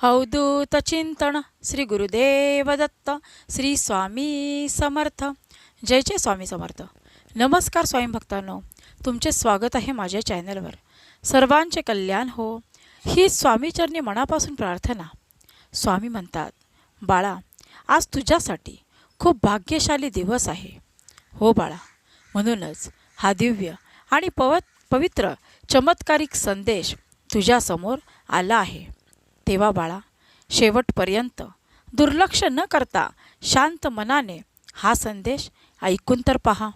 अवधूत चिंतन श्री गुरुदेव दत्त श्री स्वामी समर्थ जय जय स्वामी समर्थ नमस्कार स्वामी भक्तांनो तुमचे स्वागत आहे माझ्या चॅनलवर सर्वांचे कल्याण हो ही स्वामीचरणी मनापासून प्रार्थना स्वामी म्हणतात बाळा आज तुझ्यासाठी खूप भाग्यशाली दिवस आहे हो बाळा म्हणूनच हा दिव्य आणि पवत पवित्र चमत्कारिक संदेश तुझ्यासमोर आला आहे तेव्हा बाळा शेवटपर्यंत दुर्लक्ष न करता शांत मनाने हा संदेश ऐकून तर पहा.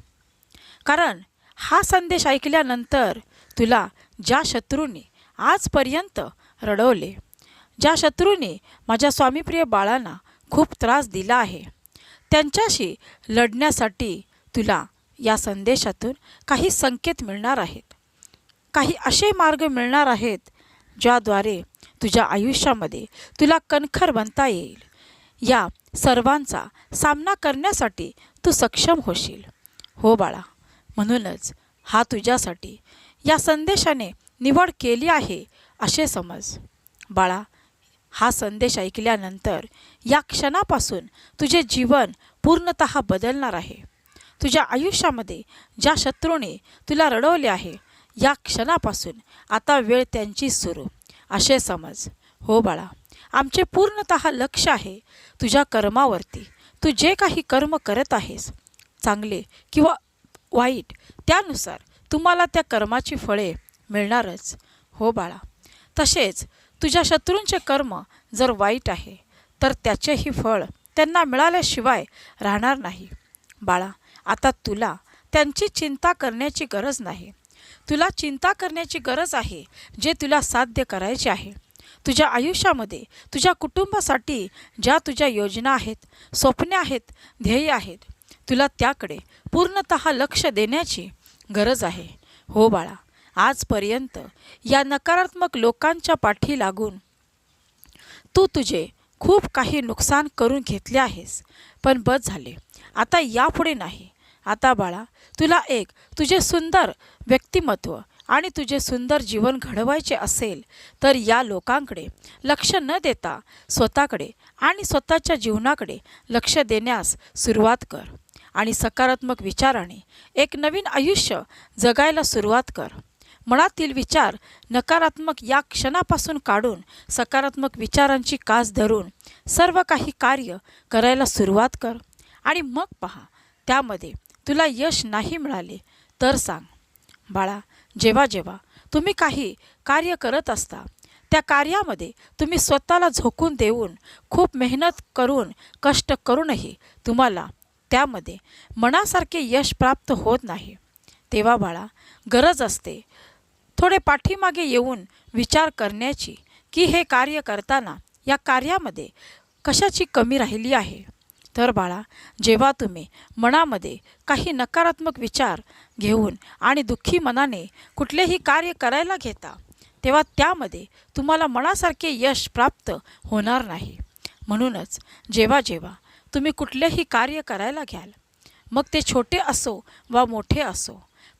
कारण हा संदेश ऐकल्यानंतर तुला ज्या शत्रूंनी आजपर्यंत रडवले ज्या शत्रूंनी माझ्या स्वामीप्रिय बाळांना खूप त्रास दिला आहे त्यांच्याशी लढण्यासाठी तुला या संदेशातून काही संकेत मिळणार आहेत. काही असे मार्ग मिळणार आहेत ज्याद्वारे तुझ्या आयुष्यामध्ये तुला कणखर बनता येईल. या सर्वांचा सामना करण्यासाठी तू सक्षम होशील. हो बाळा म्हणूनच हा तुझ्यासाठी या संदेशाने निवड केली आहे असे समज. बाळा हा संदेश ऐकल्यानंतर या क्षणापासून तुझे जीवन पूर्णत बदलणार आहे. तुझ्या आयुष्यामध्ये ज्या शत्रूने तुला रडवले आहे या क्षणापासून आता वेळ त्यांची सुरू. असे समज. हो बाळा आमचे पूर्णत लक्ष आहे तुझ्या कर्मावरती. तू जे काही कर्म करत आहेस चांगले किंवा वाईट त्यानुसार तुम्हाला त्या कर्माची फळे मिळणारच. हो बाळा तसेच तुझ्या शत्रूंचे कर्म जर वाईट आहे तर त्याचेही फळ त्यांना मिळाल्याशिवाय राहणार नाही. बाळा आता तुला त्यांची चिंता करण्याची गरज नाही. तुला चिंता करण्याची गरज आहे जे तुला साध्य करायचे आहे. तुझ्या आयुष्यामध्ये तुझ्या कुटुंबासाठी ज्या तुझ्या योजना आहेत स्वप्ने आहेत ध्येय आहेत तुला त्याकडे पूर्णत लक्ष देण्याची गरज आहे. हो बाळा आजपर्यंत या नकारात्मक लोकांच्या पाठी लागून तू तुझे खूप काही नुकसान करून घेतले आहेस पण बस झाले. आता यापुढे नाही. आता बाळा तुला एक तुझे सुंदर व्यक्तिमत्व आणि तुझे सुंदर जीवन घडवायचे असेल तर या लोकांकडे लक्ष न देता स्वतःकडे आणि स्वतःच्या जीवनाकडे लक्ष देण्यास सुरुवात कर आणि सकारात्मक विचाराने एक नवीन आयुष्य जगायला सुरुवात कर. मनातील विचार नकारात्मक या क्षणापासून काढून सकारात्मक विचारांची कास धरून सर्व काही कार्य करायला सुरुवात कर आणि मग पहा त्यामध्ये तुला यश नाही मिळाले तर सांग. बाळा जेव्हा जेव्हा तुम्ही काही कार्य करत असता त्या कार्यामध्ये तुम्ही स्वतःला झोकून देऊन खूप मेहनत करून कष्ट करूनही तुम्हाला त्यामध्ये मनासारखे यश प्राप्त होत नाही. तेव्हा बाळा गरज असते थोडे पाठीमागे येऊन विचार करण्याची की हे कार्य करताना या कार्यामध्ये कशाची कमी राहिली आहे? तर बाळा जेव्हा तुम्ही मनामध्ये काही नकारात्मक विचार घेऊन आणि दुःखी मनाने कुठलेही कार्य करायला घेता तेव्हा त्यामध्ये तुम्हाला मनासारखे यश प्राप्त होणार नाही. म्हणूनच जेव्हा जेव्हा तुम्ही कुठलेही कार्य करायला घ्याल मग ते छोटे असो वा मोठे असो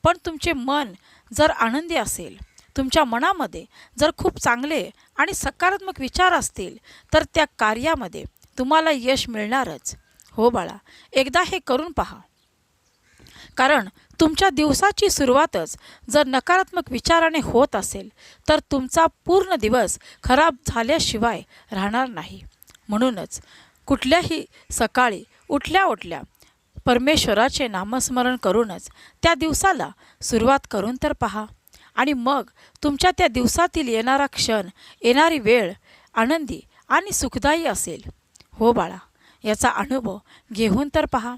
पण तुमचे मन जर आनंदी असेल तुमच्या मनामध्ये जर खूप चांगले आणि सकारात्मक विचार असतील तर त्या कार्यामध्ये तुम्हाला यश मिळणारच. हो बाळा एकदा हे करून पहा. कारण तुमच्या दिवसाची सुरुवातच जर नकारात्मक विचाराने होत असेल तर तुमचा पूर्ण दिवस खराब झाल्याशिवाय राहणार नाही. म्हणूनच कुठल्याही सकाळी उठल्या उठल्या परमेश्वराचे नामस्मरण करूनच त्या दिवसाला सुरुवात करून तर पहा. आणि मग तुमच्या त्या दिवसातील येणारा क्षण येणारी वेळ आनंदी आणि सुखदायी असेल. हो बाळा याचा अनुभव घेऊन तर पहा.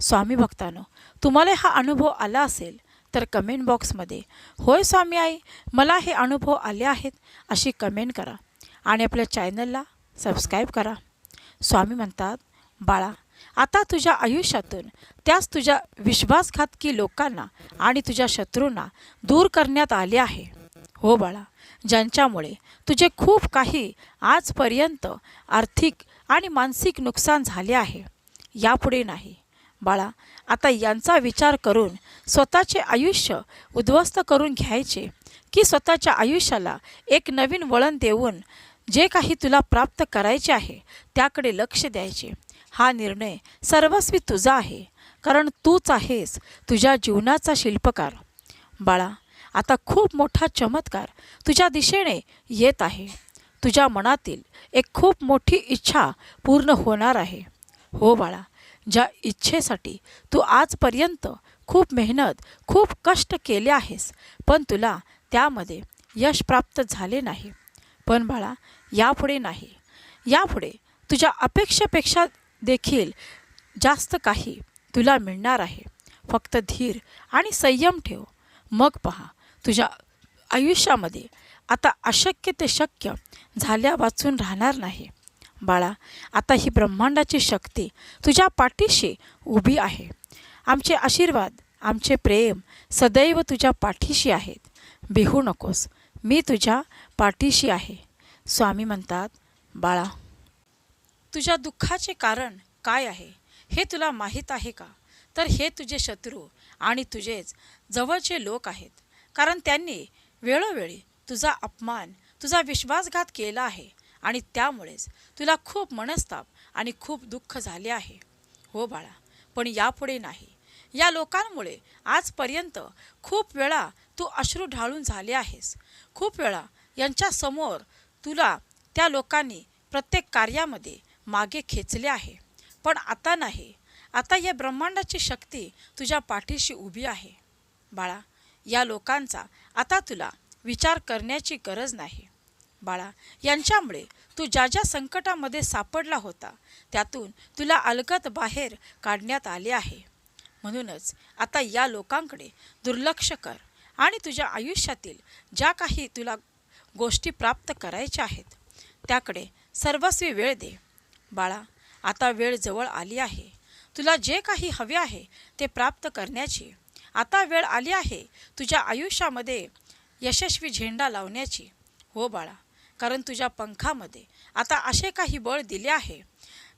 स्वामी भक्तानो तुम्हाला हा अनुभव आला असेल तर कमेंट बॉक्समध्ये होय स्वामी आई मला हे अनुभव आले आहेत अशी कमेंट करा आणि आपल्या चॅनलला सबस्क्राईब करा. स्वामी म्हणतात बाळा आता तुझ्या आयुष्यातून त्याच तुझ्या विश्वासघातकी लोकांना आणि तुझ्या शत्रूंना दूर करण्यात आले आहे. हो बाळा ज्यांच्यामुळे तुझे खूप काही आजपर्यंत आर्थिक आणि मानसिक नुकसान झाले आहे. यापुढे नाही. बाळा आता यांचा विचार करून स्वतःचे आयुष्य उद्ध्वस्त करून घ्यायचे की स्वतःच्या आयुष्याला एक नवीन वळण देऊन जे काही तुला प्राप्त करायचे आहे त्याकडे लक्ष द्यायचे. हा निर्णय सर्वस्वी तुझा आहे कारण तूच आहेस तुझ्या जीवनाचा शिल्पकार. बाळा आता खूप मोठा चमत्कार तुझ्या दिशेने येत आहे. तुझ्या मनातील एक खूप मोठी इच्छा पूर्ण होणार आहे. हो बाळा ज्या इच्छेसाठी तू आजपर्यंत खूप मेहनत खूप कष्ट केले आहेस पण तुला त्यामध्ये यश प्राप्त झाले नाही. पण बाळा यापुढे नाही. यापुढे तुझ्या अपेक्षेपेक्षा देखील जास्त काही तुला मिळणार आहे. फक्त धीर आणि संयम ठेव. मग पहा तुझ्या आयुष्यामध्ये आता अशक्य ते शक्य झाल्या वाचून राहणार नाही. बाळा आता ही ब्रह्मांडाची शक्ती तुझ्या पाठीशी उभी आहे. आमचे आशीर्वाद आमचे प्रेम सदैव तुझ्या पाठीशी आहेत. बिहू नकोस मी तुझ्या पाठीशी आहे. स्वामी म्हणतात बाळा तुझ्या दुःखाचे कारण काय आहे? हे तुला माहीत आहे का? तर हे तुझे शत्रू आणि तुझेच जवळचे लोक आहेत. कारण त्यांनी वेळोवेळी तुझा अपमान तुझा विश्वासघात केला आहे आणि त्यामुळेच तुला खूप मनस्ताप आणि खूप दुःख झाले आहे. हो बाळा पण यापुढे नाही. या लोकांमुळे आजपर्यंत खूप वेळा तू अश्रू ढाळून झाले आहेस. खूप वेळा यांच्यासमोर तुला त्या लोकांनी प्रत्येक कार्यामध्ये मागे खेचले आहे. पण आता नाही. आता या ब्रह्मांडाची शक्ती तुझ्या पाठीशी उभी आहे. बाळा या लोकांचा आता तुला विचार करण्याची गरज नाही. बाळा यांच्यामुळे तू ज्या ज्या संकटामध्ये सापडला होता त्यातून तुला अलगत बाहेर काढण्यात आले आहे. म्हणूनच आता या लोकांकडे दुर्लक्ष कर आणि तुझ्या आयुष्यातील ज्या काही तुला गोष्टी प्राप्त करायच्या आहेत त्याकडे सर्वस्वी वेळ दे. बाळा आता वेळ जवळ आली आहे. तुला जे काही हवे आहे ते प्राप्त करण्याची आता वेळ आली आहे तुझ्या आयुष्यामध्ये यशस्वी झेंडा लावण्याची. हो बाळा कारण तुझ्या पंखामध्ये. आता असे काही बळ दिले आहे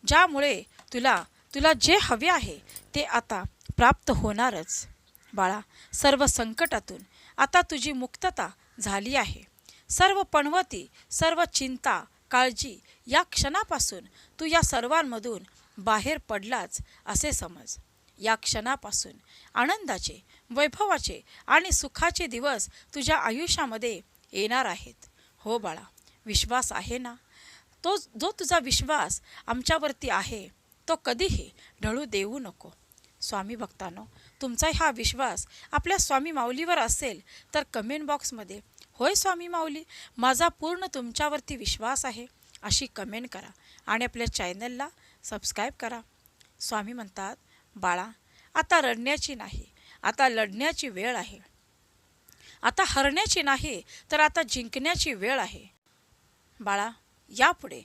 ज्यामुळे तुला तुला जे हवे आहे ते आता प्राप्त होणारच. बाळा सर्व संकटातून आता तुझी मुक्तता झाली आहे. सर्व पणवती सर्व चिंता काळजी या क्षणापासून तू या सर्वांमधून बाहेर पडलाच असे समज. या क्षणापासून आनंदाचे वैभवाचे आणि सुखाचे दिवस तुझ्या आयुष्यामध्ये येणार आहेत. हो बाळा विश्वास आहे ना? तो जो तुझा विश्वास आमच्यावरती आहे तो कधीही ढळू देऊ नको. स्वामी भक्तांनो तुमचा हा विश्वास आपल्या स्वामी माऊलीवर असेल तर कमेंट बॉक्समध्ये होय स्वामी माऊली माझा पूर्ण तुमच्यावरती विश्वास आहे अशी कमेंट करा. आणि आपल्या चॅनलला सबस्क्राईब करा. स्वामी म्हणतात बाळा आता रडण्याची नाही आता लढण्याची वेळ आहे. आता हरण्याची नाही तर आता जिंकण्याची वेळ आहे. बाळा यापुढे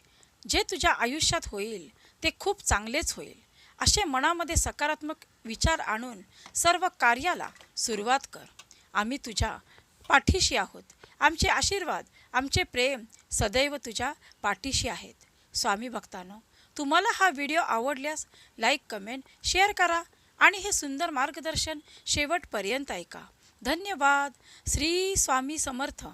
जे तुझ्या आयुष्यात होईल ते खूप चांगलेच होईल. असे मनामध्ये सकारात्मक विचार आणून सर्व कार्याला सुरुवात कर. आम्ही तुझ्या पाठीशी आहोत. आमचे आशीर्वाद आमचे प्रेम सदैव तुझ्या पाठीशी आहेत. स्वामी भक्तांनो तुम्हाला हा व्हिडिओ आवडल्यास लाईक कमेंट शेअर करा आणि हे सुंदर मार्गदर्शन शेवटपर्यंत ऐका. धन्यवाद. श्री स्वामी समर्थ.